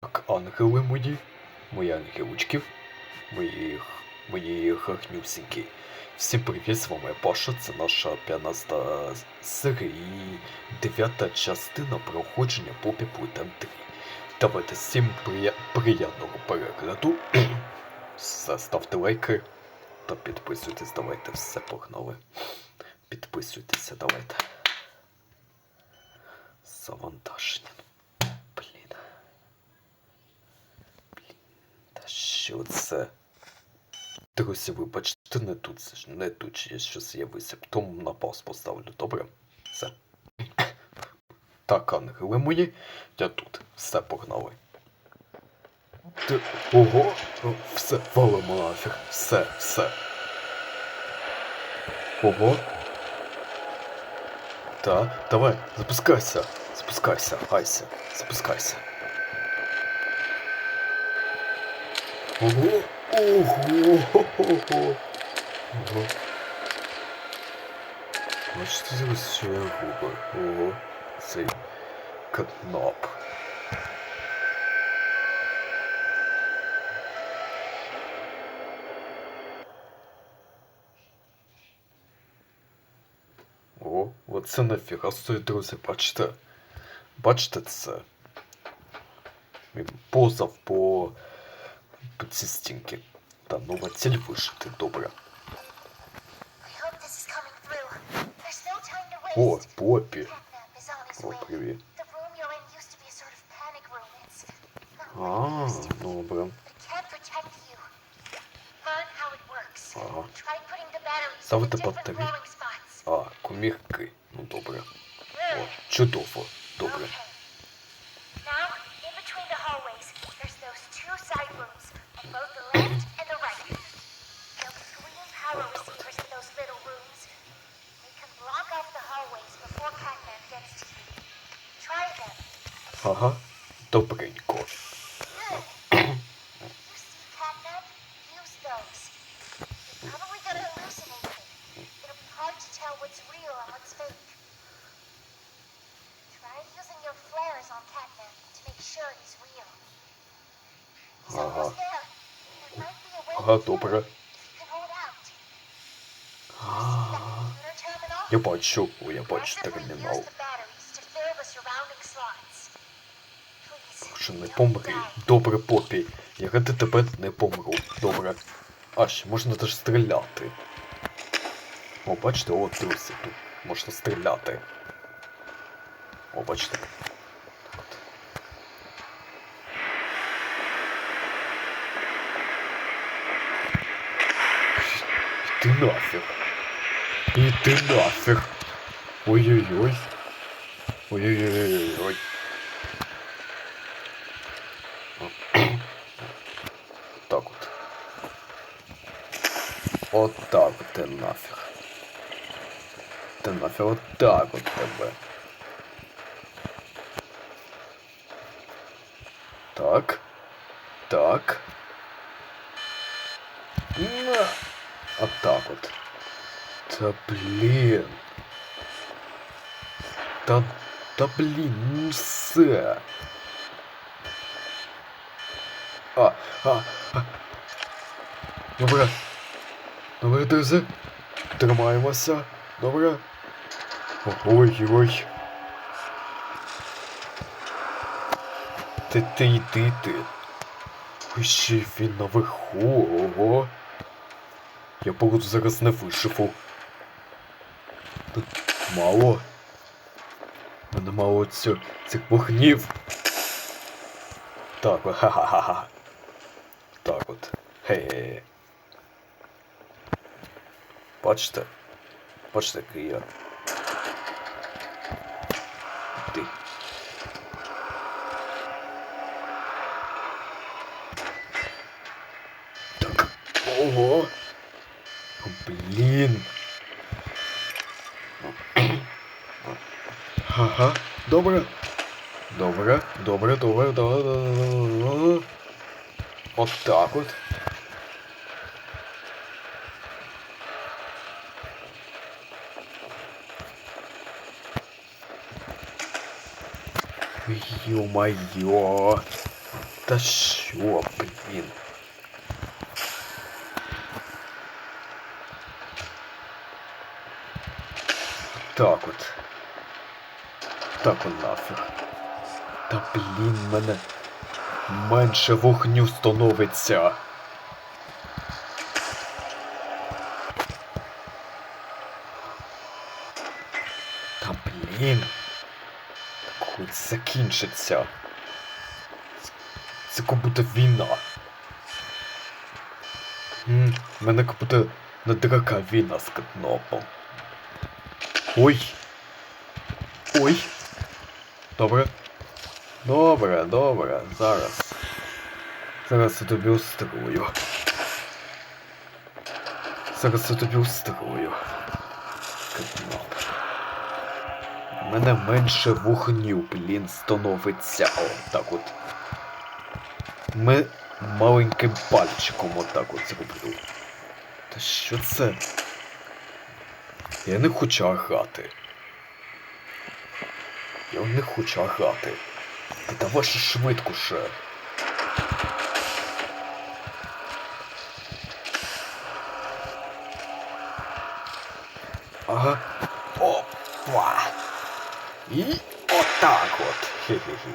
Так, ангели мої, мої ангелочки, мої, мої гарнюсінькі. Всім привіт, з вами Паша, це наша 15 серія і 9 частина проходження по Піплитам 3. Давайте всім прия... приємного перегляду. Ставте лайки та підписуйтесь, давайте все погнали. Підписуйтеся, давайте. Завантаження. Блін. Та що це? Друзі, вибачте, не тут, не тут я щось з'явився. Тому на пауз поставлю, добре? Все. Так, ангели мої, я тут. Все погнали. Ти... Ого! Все, валимо нафіг. Все, все. Ого. Та, давай, запускайся. Запускайся, гайся, запускайся. Ого! Ого! Ого! Ого! Бачите, зараз що я губи. Ого! Цей катнап. О, оце нафіга стоїть, друзі, бачите? Бачите це? Він позав по, по ці стінки. Та нова ціль вишити, добре. О, his О, привіт. А, добре. Ага. Ставити батареї. А, комірки. Ну добре. О, чудово. Добре. Ага. way Ага, to добре. А, computer terminal? Я бачу, я бачу термінал. Що не помри. Добре, попі. Я ради тебе не помру. Добре. А ще можна теж стріляти. О, бачите, от друзі, тут можна стріляти. О, бачите. Так от. Іди нафіг. Іди нафіг. Ой-ой-ой. Ой-ой-ой-ой-ой. От так от ти нафіг. Ти нафіг от так от тебе. Так. Так. На. От так от. Та блін. Та, та блін, ну все. А, а, а. Добре. Добре, друзі. Тримаємося. Добре. Ой-ой. Ти ти йди ти. Ой, ще він наверху. Ого. Я походу зараз не вишиву. Тут мало. Мене мало цю, цих вогнів. Так, ха-ха-ха-ха. Так от. Хе-хе. Бачите? Бачите, який я. Ти. Так. Ого. Блін. Ага. Добре. Добре, добре, добре, добре, добре, добре. От так от. Ё-моё. Та що, блін? Так от. Так от нафіг. Та блін, мене менше вогню становиться. Та блін. Так закінчиться. Це- як будто війна. М, в мене як будто на драка війна з катнопом. Ой. Ой. Добре. Добре, добре, зараз. Зараз я тобі устрою. Зараз я тобі устрою. Катноп. У мене менше вогню, блін, становиться. О, так от. Ми маленьким пальчиком отак от зроблю. Та що це? Я не хочу грати. Я не хочу грати. Та давай ще швидко ще. Ага. Опа. І отак от. Хе-хе-хе.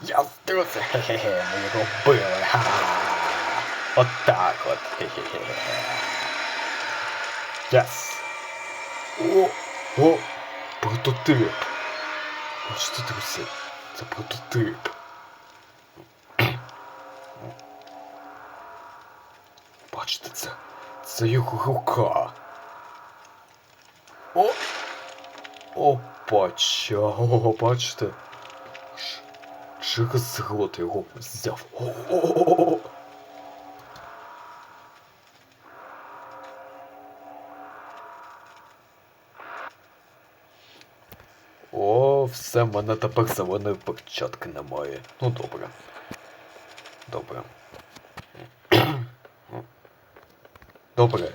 Я здруся. Хе-хе-хе. Ми його били. Ха-ха. Отак от. Хе-хе-хе. Yes. О, о, прототип. Бачите, друзі, це прототип. Бачите це? Це його рука. О! Опача, о, бачите? Через рот його взяв. О-о-о-о! О, все, в мене тепер зеленої перчатки немає. Ну добре. Добре. Добре.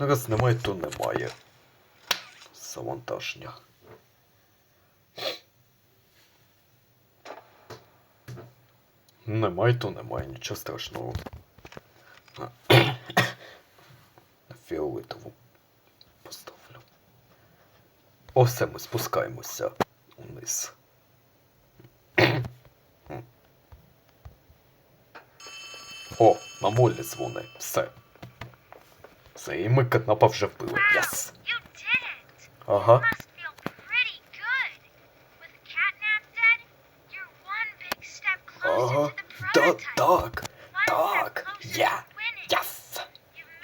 Ну, Раз немає, то немає. Завантаження. Немає, то немає, нічого страшного. Фіолетову поставлю. О, все, ми спускаємося униз. О, мамулі дзвони. Все. Все, і ми катнапа вже вбили. It! Ага.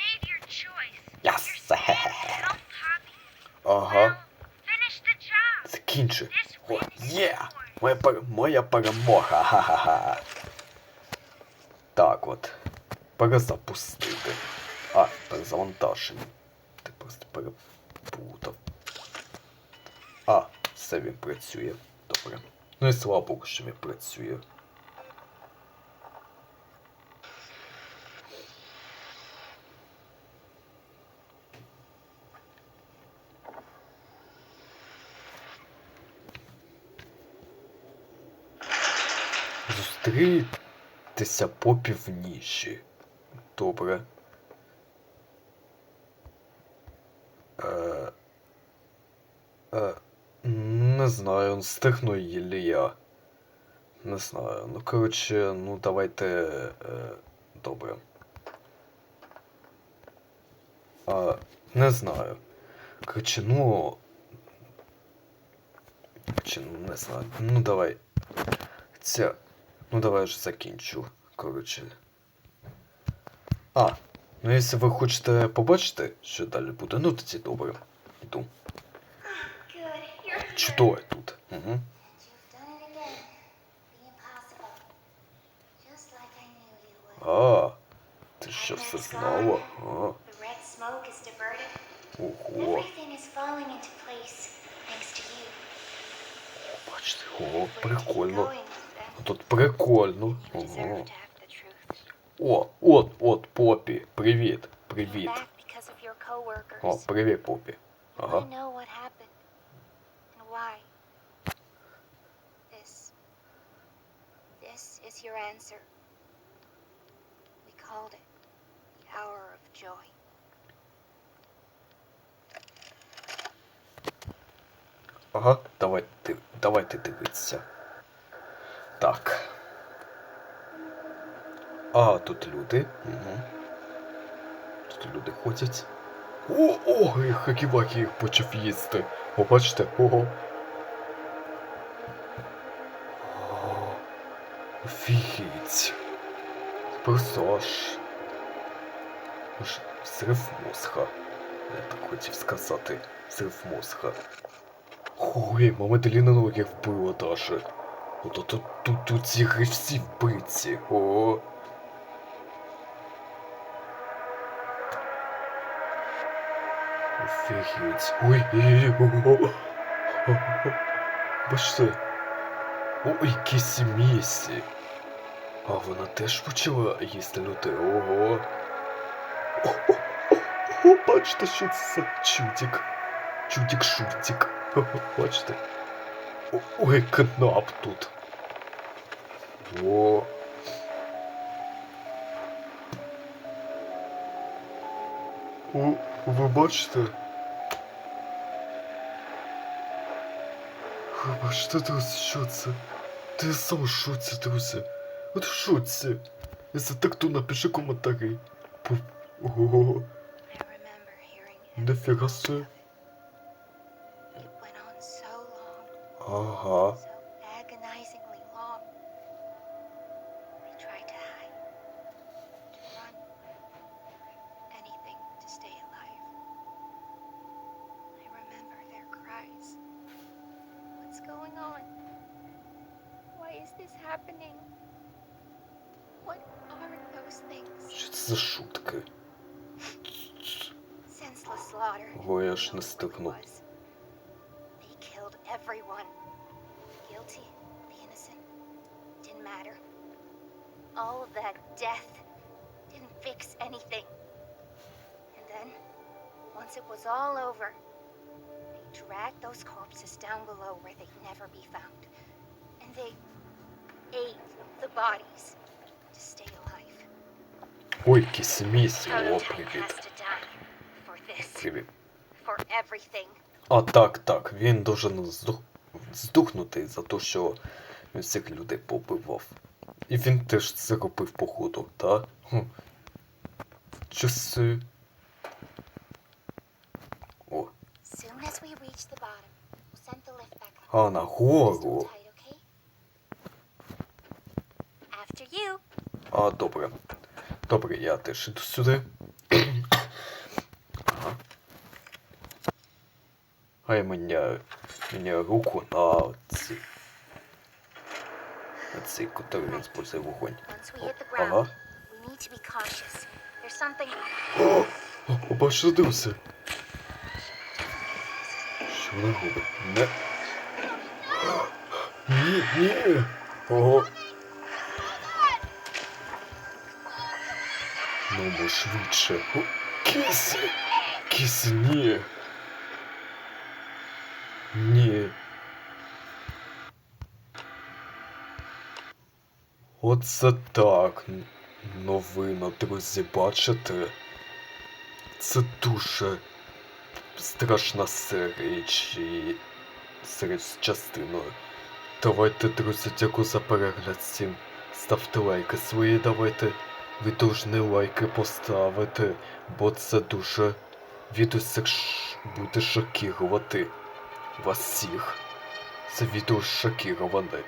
Made your choice. Yes. Poppy. Ага. Well, finish the job. Закінчи. This О, є! Моя, пер... Моя перемога. Ха-ха-ха. Так от. Перезапустити. А, перезавантаження. Ти просто переплутав. А, все він працює. Добре. Ну і слава Богу, що він працює. Зустрітися по півніші. Добре. Е, е, не знаю, стихну її я. Не знаю. Ну, коротше, ну давайте. Е, добре. А, не знаю. Коротше, ну. Коротше, ну не знаю. Ну давай. Ця. Ну давай вже закінчу. Коротше. А, ну якщо ви хочете побачити, що далі буде, ну тоді добре. Йду. Good. You're good. Чудово тут. Угу. And you've done it again. The impossible. Just like I knew you would. А, ти що все знову? А, The red smoke is diverted. ого. Everything is falling into place thanks to you. Бачите, If о, we keep прикольно. going, then Тут прикольно. you deserve Ого. to have the truth. О, от, от, Попі. Привіт, Came привіт. back because of your coworkers. О, привіт, Попі. I Ага. know what happened and why. This. This This is your answer. We called it the hour of joy. Ага, давайте, давайте дивитися. Так. А, тут люди. Угу. Тут люди ходять. О, о, і хаківакі їх почав їсти. О? Ого. Офігеть. Просто аж. Аж взрив мозга. Я так хотів сказати. Взрив мозга. Ой, мама Деліна ноги вбила даже. Тут тут тут ці всі вбиці. О. Офігеть. Ой, ой, ой, о. Бачите. О, якісь місі. А вона теж почала їсти людей. Ого. О, о, о, о, бачите, що це за чудик. Чудик-шутик. Бачите? Ой, кнап тут. О. О, ви бачите? Ви бачите, друзі, що це? Ти сам в шоці, друзі. От в шоці. Якщо так, то напиши коментарі. Ого. Нифіга собі. long, Ага. so agonizingly long. They tried to hide, to run, anything to stay alive. I remember their cries. What's going on? Why is this happening? What are those things? Що це за шутки? Senseless slaughter. Ой, аж No that death didn't fix anything. And then, once it was all over, they dragged those corpses down below where they'd never be found. And they ate the bodies to stay alive. Ой, якісь місі. О, Prototype has привіт. to die for this, Привіт. for everything. А, так, так, він должен здух... здухнути за те, що він всіх людей побивав. І він теж це робив походу, так? Хм. Часи. О, а нагору. А, добре. Добре, я теж іду сюди. Ага. А я міняю, міняю руку на ці. Цей, котрий він спустив вогонь. Ага. О, о. Що вона робить? Не. Ні, ні. Ого. Ну, бо швидше. О. Кісі, ні. Ні. Оце так. Новина, друзі, бачите? Це дуже страшна серія чи серія з частиною. Давайте, друзі, дякую за перегляд всім. Ставте лайки свої, давайте. Ви повинні лайки поставити, бо це дуже відео буде шокувати вас всіх. Це відео шокіроване.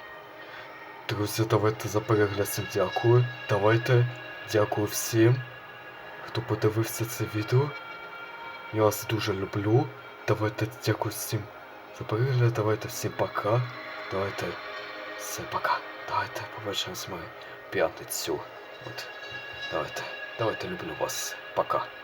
Друзі, давайте за перегляд всім дякую. Давайте дякую всім, хто подивився це відео. Я вас дуже люблю. Давайте дякую всім за перегляд. Давайте всім пока. Давайте все пока. Давайте побачимось ми п'ятницю. От. Давайте. Давайте люблю вас. Пока.